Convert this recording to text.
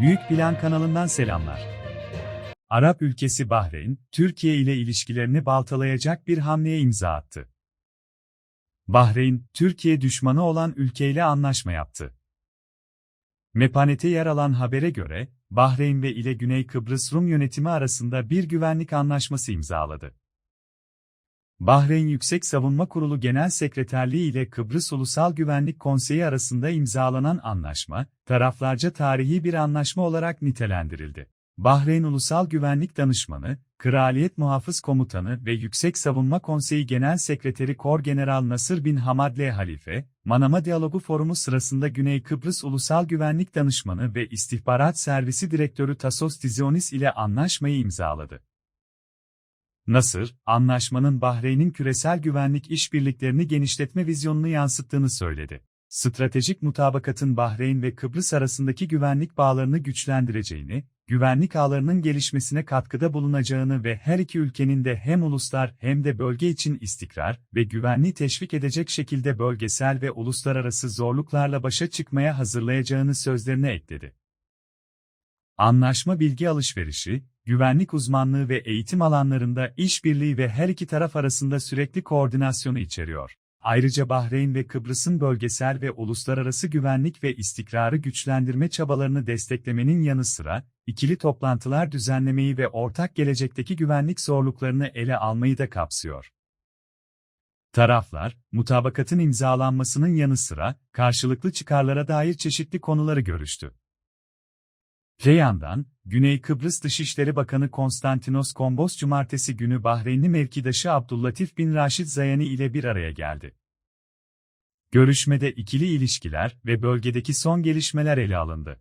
Büyük Plan kanalından selamlar. Arap ülkesi Bahreyn, Türkiye ile ilişkilerini baltalayacak bir hamleye imza attı. Bahreyn, Türkiye düşmanı olan ülkeyle anlaşma yaptı. Mepanet'e yer alan habere göre, Bahreyn ve ile Güney Kıbrıs Rum yönetimi arasında bir güvenlik anlaşması imzaladı. Bahreyn Yüksek Savunma Kurulu Genel Sekreterliği ile Kıbrıs Ulusal Güvenlik Konseyi arasında imzalanan anlaşma, taraflarca tarihi bir anlaşma olarak nitelendirildi. Bahreyn Ulusal Güvenlik Danışmanı, Kraliyet Muhafız Komutanı ve Yüksek Savunma Konseyi Genel Sekreteri Korgeneral Nasır bin Hamad L. Halife, Manama Diyalogu Forumu sırasında Güney Kıbrıs Ulusal Güvenlik Danışmanı ve İstihbarat Servisi Direktörü Tasos Tizionis ile anlaşmayı imzaladı. Nasır, anlaşmanın Bahreyn'in küresel güvenlik işbirliklerini genişletme vizyonunu yansıttığını söyledi. Stratejik mutabakatın Bahreyn ve Kıbrıs arasındaki güvenlik bağlarını güçlendireceğini, güvenlik ağlarının gelişmesine katkıda bulunacağını ve her iki ülkenin de hem uluslar hem de bölge için istikrar ve güvenliği teşvik edecek şekilde bölgesel ve uluslararası zorluklarla başa çıkmaya hazırlayacağını sözlerine ekledi. Anlaşma bilgi alışverişi, güvenlik uzmanlığı ve eğitim alanlarında işbirliği ve her iki taraf arasında sürekli koordinasyonu içeriyor. Ayrıca Bahreyn ve Kıbrıs'ın bölgesel ve uluslararası güvenlik ve istikrarı güçlendirme çabalarını desteklemenin yanı sıra, ikili toplantılar düzenlemeyi ve ortak gelecekteki güvenlik zorluklarını ele almayı da kapsıyor. Taraflar, mutabakatın imzalanmasının yanı sıra, karşılıklı çıkarlara dair çeşitli konuları görüştü. Öte yandan, Güney Kıbrıs Dışişleri Bakanı Konstantinos Kombos Cumartesi günü Bahreynli mevkidaşı Abdüllatif bin Raşid Zayani ile bir araya geldi. Görüşmede ikili ilişkiler ve bölgedeki son gelişmeler ele alındı.